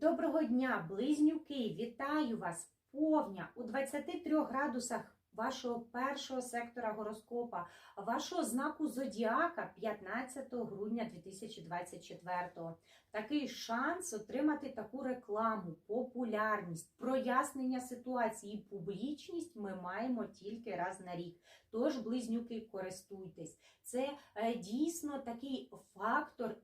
Доброго дня, близнюки! Вітаю вас! Повня у 23 градусах вашого першого сектора гороскопа, вашого знаку Зодіака 15 грудня 2024. Такий шанс отримати таку рекламу, популярність, прояснення ситуації публічність ми маємо тільки раз на рік. Тож, близнюки, користуйтесь. Це е, дійсно такий фактор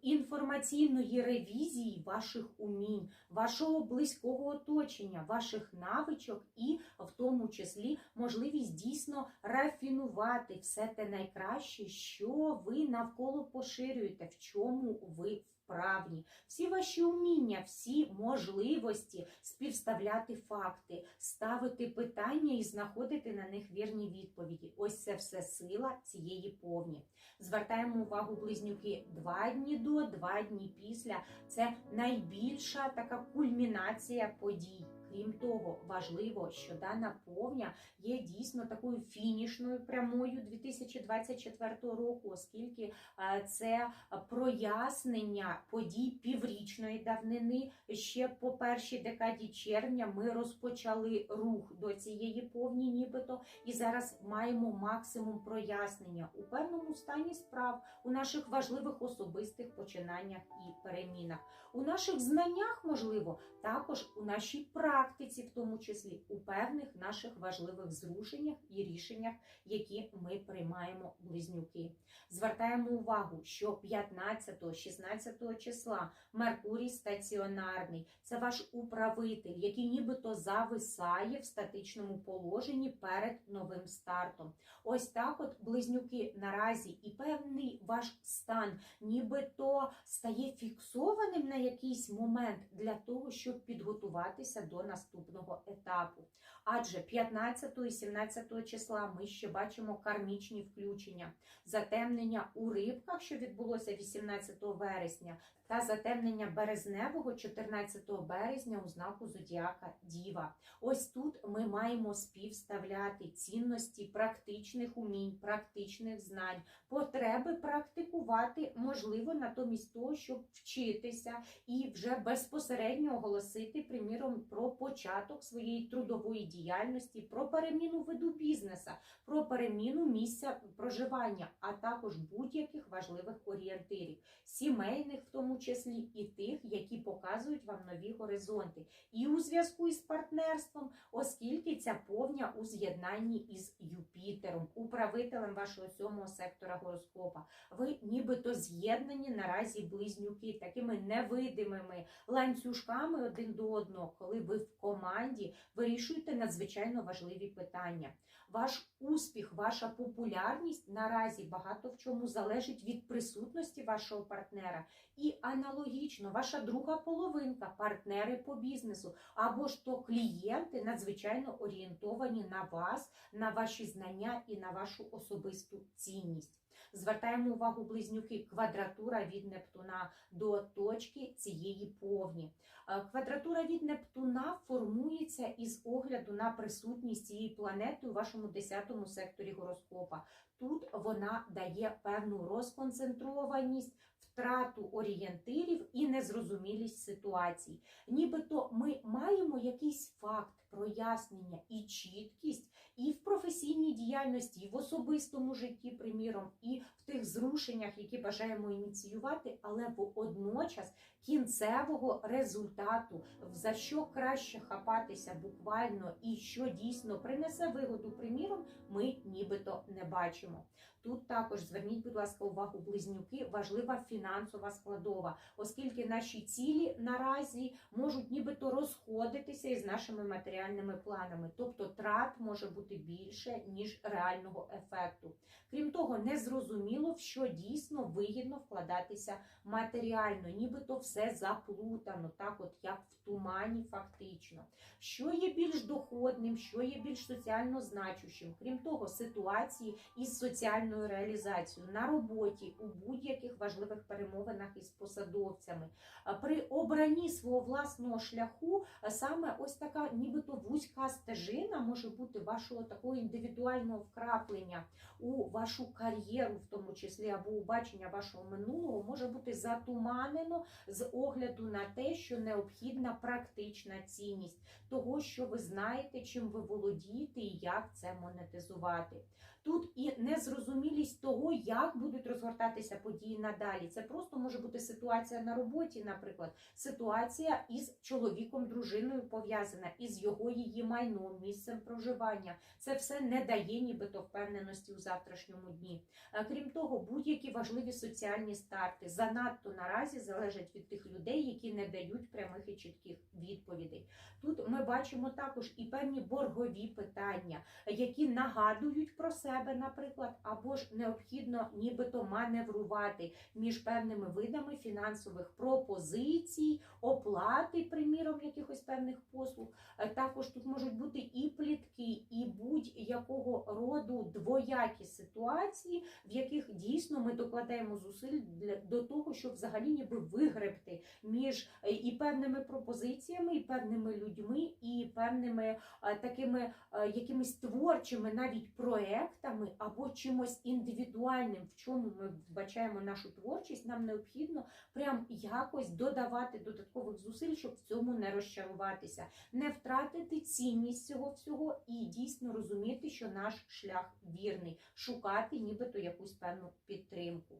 інформаційної ревізії ваших умінь, вашого близького оточення, ваших навичок і в тому числі можливість дійсно рафінувати все те найкраще, що ви навколо поширюєте, в чому ви вправні. Всі ваші уміння, всі можливості співставляти факти, ставити питання і знаходити на них вірні відповіді. Ось це все сила цієї повні. Звертаємо увагу близнюки два дні до, два дні після. Це найбільша така кульмінація подій. Крім того, важливо, що дана повня є дійсно такою фінішною прямою 2024 року, оскільки е, це прояснення подій піврічної давнини. Ще по першій декаді червня ми розпочали рух до цієї повні, нібито, і зараз маємо максимум прояснення у певному стані справ, у наших важливих особистих починаннях і перемінах, у наших знаннях, можливо, також у нашій практиці, в тому числі у певних наших важливих зрушеннях і рішеннях, які ми приймаємо близнюки. Звертаємо увагу, що 15-16 числа Меркурій стаціонарний, це ваш управитель, який нібито зависає в статичному положенні перед новим стартом. Ось так, от близнюки наразі і певний ваш стан, нібито стає фіксованим на якийсь момент для того, щоб підготуватися до наступного етапу. Адже 15 і 17 числа ми ще бачимо кармічні включення, затемнення у рибках, що відбулося 18 вересня, та затемнення березневого 14 березня у знаку Зодіака Діва. Ось тут ми маємо співставляти цінності практичних умінь, практичних знань, потреби практикувати, можливо, натомість того, щоб вчитися і вже безпосередньо оголосити, приміром, про початок своєї трудової діяльності, про переміну виду бізнеса, про переміну місця проживання, а також будь-яких важливих орієнтирів, сімейних, в тому числі і тих, які показують вам нові горизонти, і у зв'язку із партнерством, оскільки ця повня у з'єднанні із Юпітером, управителем вашого сьомого сектора гороскопа. Ви нібито з'єднані наразі близнюки такими невидимими ланцюжками один до одного, коли ви в команді вирішуєте надзвичайно важливі питання. Ваш успіх, ваша популярність наразі багато в чому залежить від присутності вашого партнера. І аналогічно, ваша друга половинка, партнери по бізнесу, або ж то клієнти надзвичайно орієнтовані на вас, на ваші знання і на вашу особисту цінність. Звертаємо увагу близнюки, квадратура від Нептуна до точки цієї повні. Е, Квадратура від Нептуна формується із огляду на присутність цієї планети у вашому 10 секторі гороскопа. Тут вона дає певну розконцентрованість, втрату орієнтирів і незрозумілість ситуацій. Нібито ми маємо якийсь факт прояснення і чіткість і в професійній діяльності, і в особистому житті, приміром, і в тих зрушеннях, які бажаємо ініціювати, але водночас кінцевого результату, за що краще хапатися буквально і що дійсно принесе вигоду, приміром, ми нібито не бачимо. Тут також зверніть, будь ласка, увагу, близнюки, важлива фінансова складова, оскільки наші цілі наразі можуть нібито розходитися із нашими матеріальними планами, тобто трат може бути більше, ніж реального ефекту. Крім того, незрозуміло, в що дійсно вигідно вкладатися матеріально, нібито все заплутано, так от як в тумані, фактично. Що є більш доходним, що є більш соціально значущим, крім того, ситуації із соціально певною реалізацією на роботі у будь-яких важливих перемовинах із посадовцями. При обранні свого власного шляху саме ось така, нібито вузька стежина може бути вашого такого індивідуального вкраплення у вашу кар'єру, в тому числі або у бачення вашого минулого, може бути затуманено з огляду на те, що необхідна практична цінність того, що ви знаєте, чим ви володієте і як це монетизувати. Тут і незрозумілість того, як будуть розгортатися події надалі. Це просто може бути ситуація на роботі, наприклад, ситуація із чоловіком, дружиною пов'язана, із його її майном, місцем проживання. Це все не дає нібито впевненості у завтрашньому дні. Е, Крім того, будь-які важливі соціальні старти занадто наразі залежать від тих людей, які не дають прямих і чітких відповідей. Тут ми бачимо також і певні боргові питання, які нагадують про себе, наприклад, або ж необхідно нібито маневрувати між певними видами фінансових пропозицій, оплати, приміром, якихось певних послуг. Е, Також тут можуть бути і плітки, і будь-якого роду двоякі ситуації, в яких дійсно ми докладаємо зусиль до того, щоб взагалі ніби вигребти між е, і певними пропозиціями, і певними людьми, і певними е, такими якимись творчими навіть проектами або чимось індивідуальним, в чому ми вбачаємо нашу творчість, нам необхідно прям якось додавати додаткових зусиль, щоб в цьому не розчаруватися, не втратити цінність цього всього і дійсно розуміти, що наш шлях вірний, шукати нібито якусь певну підтримку.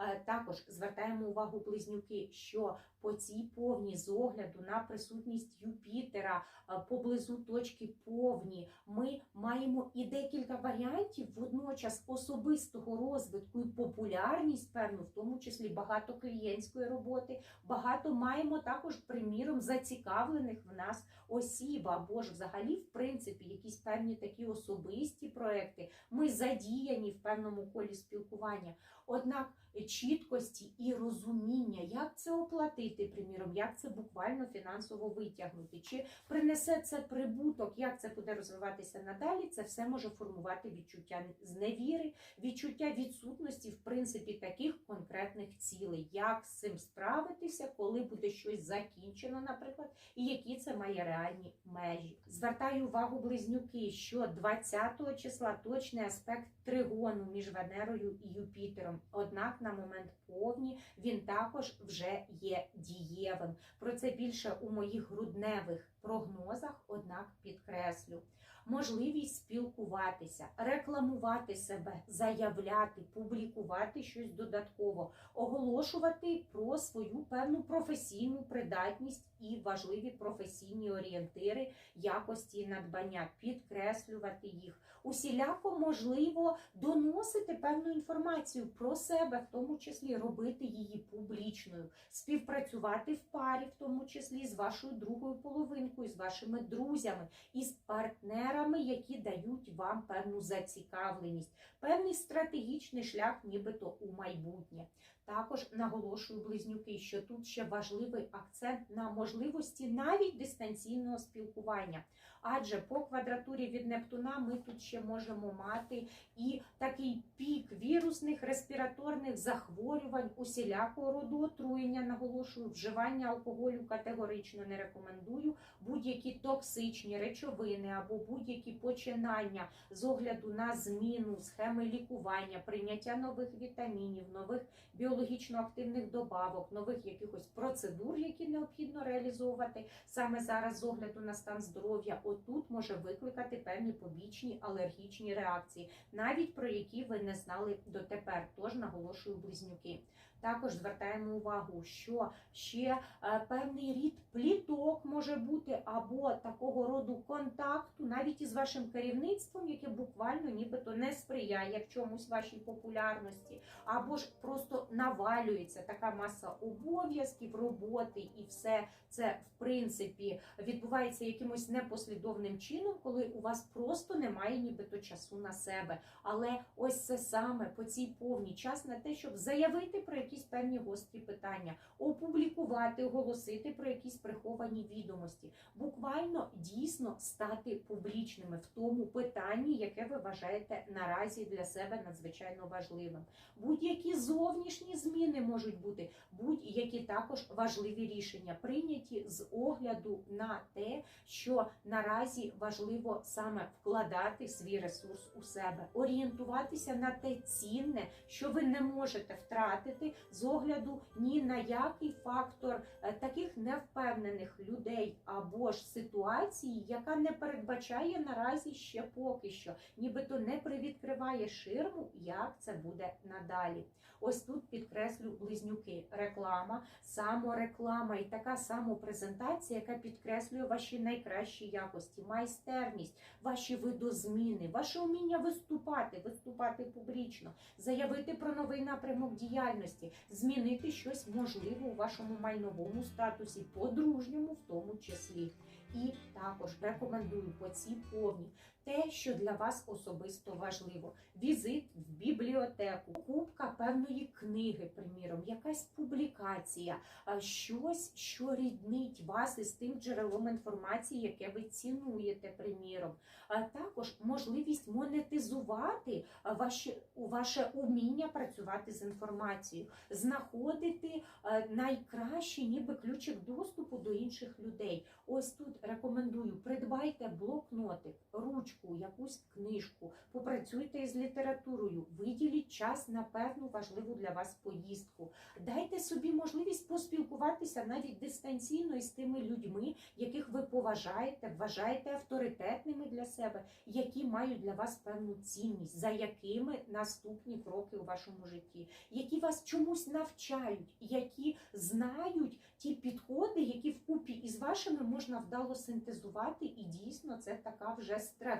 Е, Також звертаємо увагу близнюки, що по цій повні з огляду на присутність Юпітера е, поблизу точки повні, ми маємо і декілька варіантів водночас особистого розвитку і популярність, певну, в тому числі багато клієнтської роботи. Багато маємо також, приміром, зацікавлених в нас осіб, або ж взагалі, в принципі, якісь певні такі особисті проекти. Ми задіяні в певному колі спілкування. Однак чіткості і розуміння, як це оплатити, приміром, як це буквально фінансово витягнути, чи принесе це прибуток, як це буде розвиватися надалі, це все може формувати відчуття зневіри, відчуття відсутності, в принципі, таких конкретних цілей, як з цим справитися, коли буде щось закінчено, наприклад, і які це має реальні межі. Звертаю увагу близнюки, що 20 числа точний аспект тригону між Венерою і Юпітером. Однак на момент повні він також вже є дієвим. Про це більше у моїх грудневих прогнозах, однак підкреслю. Можливість спілкуватися, рекламувати себе, заявляти, публікувати щось додатково, оголошувати про свою певну професійну придатність і важливі професійні орієнтири, якості надбання, підкреслювати їх. Усіляко можливо доносити певну інформацію про себе, в тому числі робити її публічною, співпрацювати в парі, в тому числі з вашою другою половинкою, з вашими друзями, із партнерами, які дають вам певну зацікавленість, певний стратегічний шлях, нібито у майбутнє. Також наголошую близнюки, що тут ще важливий акцент на можливості навіть дистанційного спілкування. Адже по квадратурі від Нептуна ми тут ще можемо мати і такий пік вірусних респіраторних захворювань, усілякого роду отруєння. Наголошую, вживання алкоголю категорично не рекомендую. Будь-які токсичні речовини або будь-які починання з огляду на зміну схеми лікування, прийняття нових вітамінів, нових біологічно активних добавок, нових якихось процедур, які необхідно реалізовувати саме зараз з огляду на стан здоров'я. Отут може викликати певні побічні алергічні реакції, навіть про які ви не знали дотепер. Тож наголошую близнюки. Також звертаємо увагу, що ще е, певний рід пліток може бути або такого роду контакту, навіть із вашим керівництвом, яке буквально нібито не сприяє в чомусь вашій популярності, або ж просто навалюється така маса обов'язків, роботи, і все це в принципі відбувається якимось непослідовним чином, коли у вас просто немає нібито часу на себе. Але ось це саме по цій повній час на те, щоб заявити про якісь певні гострі питання, опублікувати, оголосити про якісь приховані відомості, буквально дійсно стати публічними в тому питанні, яке ви вважаєте наразі для себе надзвичайно важливим. Будь-які зовнішні зміни можуть бути, будь-які також важливі рішення, прийняті з огляду на те, що наразі важливо саме вкладати свій ресурс у себе, орієнтуватися на те цінне, що ви не можете втратити з огляду ні на який фактор е, таких невпевнених людей або ж ситуації, яка не передбачає наразі ще поки що, нібито не привідкриває ширму, як це буде надалі. Ось тут підкреслю близнюки. Реклама, самореклама і така самопрезентація, яка підкреслює ваші найкращі якості, майстерність, ваші видозміни, ваше вміння виступати, виступати публічно, заявити про новий напрямок діяльності, змінити щось можливе у вашому майновому статусі, подружньому в тому числі. І також рекомендую по цій повні те, що для вас особисто важливо: візит в бібліотеку, купка певної книги, приміром, якась публікація, щось, що ріднить вас із тим джерелом інформації, яке ви цінуєте, приміром. А також можливість монетизувати ваші, ваше уміння працювати з інформацією, знаходити найкращий ніби ключик доступу до інших людей. Ось тут рекомендую: придбайте блокнотик, ручку, якусь книжку, попрацюйте із літературою, виділіть час на певну важливу для вас поїздку. Дайте собі можливість поспілкуватися навіть дистанційно із тими людьми, яких ви поважаєте, вважаєте авторитетними для себе, які мають для вас певну цінність, за якими наступні кроки у вашому житті, які вас чомусь навчають, які знають ті підходи, які вкупі із вашими можна вдало синтезувати, і дійсно це така вже стратегія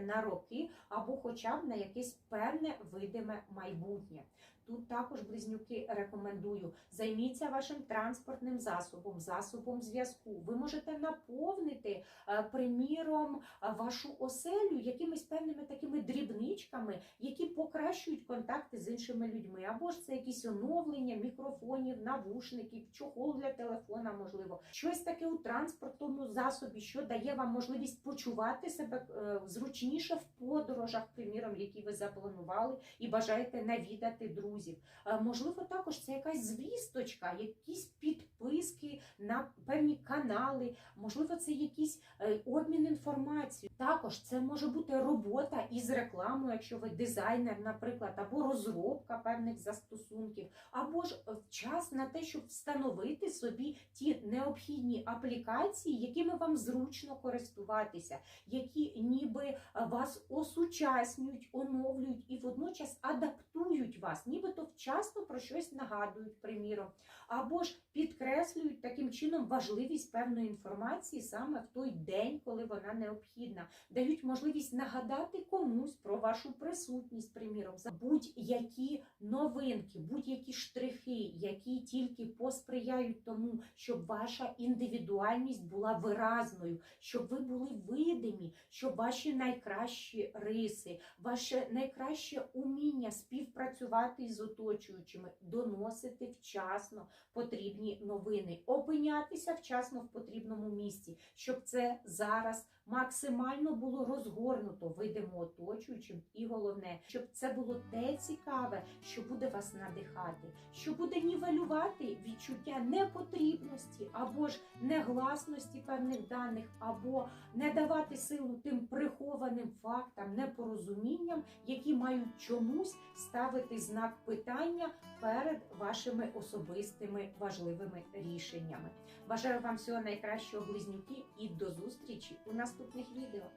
на роки або хоча б на якесь певне видиме майбутнє. Тут також близнюки рекомендую. Займіться вашим транспортним засобом, засобом зв'язку. Ви можете наповнити, е, приміром, е, вашу оселю якимись певними такими дрібничками, які покращують контакти з іншими людьми. Або ж це якісь оновлення мікрофонів, навушників, чохол для телефона, можливо, щось таке у транспортному засобі, що дає вам можливість почувати себе е, зручніше в подорожах, приміром, які ви запланували і бажаєте навідати друзів. Е, Можливо, також це якась звісточка, якісь підписки на певні канали, можливо, це якийсь е, обмін інформацією. Також це може бути робота із рекламою, якщо ви дизайнер, наприклад, або розробка певних застосунків, або ж е, час на те, щоб встановити собі ті необхідні аплікації, якими вам зручно користуватися, які ніби вас осучаснюють, оновлюють і водночас адаптують вас, нібито вчасно про щось нагадують, приміром, або ж підкреслюють таким чином важливість певної інформації саме в той день, коли вона необхідна, дають можливість нагадати комусь про вашу присутність, приміром, будь-які новинки, будь-які штрихи, які тільки посприяють тому, щоб ваша індивідуальність була виразною, щоб ви були видимі, щоб ваші найкращі риси, ваше найкраще уміння співпрацювати із оточуючими, доносити вчасно потрібні новини, опинятися вчасно в потрібному місці, щоб це зараз максимально було розгорнуто видимо оточуючим, і головне, щоб це було те цікаве, що буде вас надихати, що буде нівелювати відчуття непотрібності або ж негласності певних даних, або не давати силу тим прихованим фактам, непорозумінням, які мають чомусь ставити знак питання перед вашими особистими важливими рішеннями. Бажаю вам всього найкращого, близнюки, і до зустрічі у наступних відео.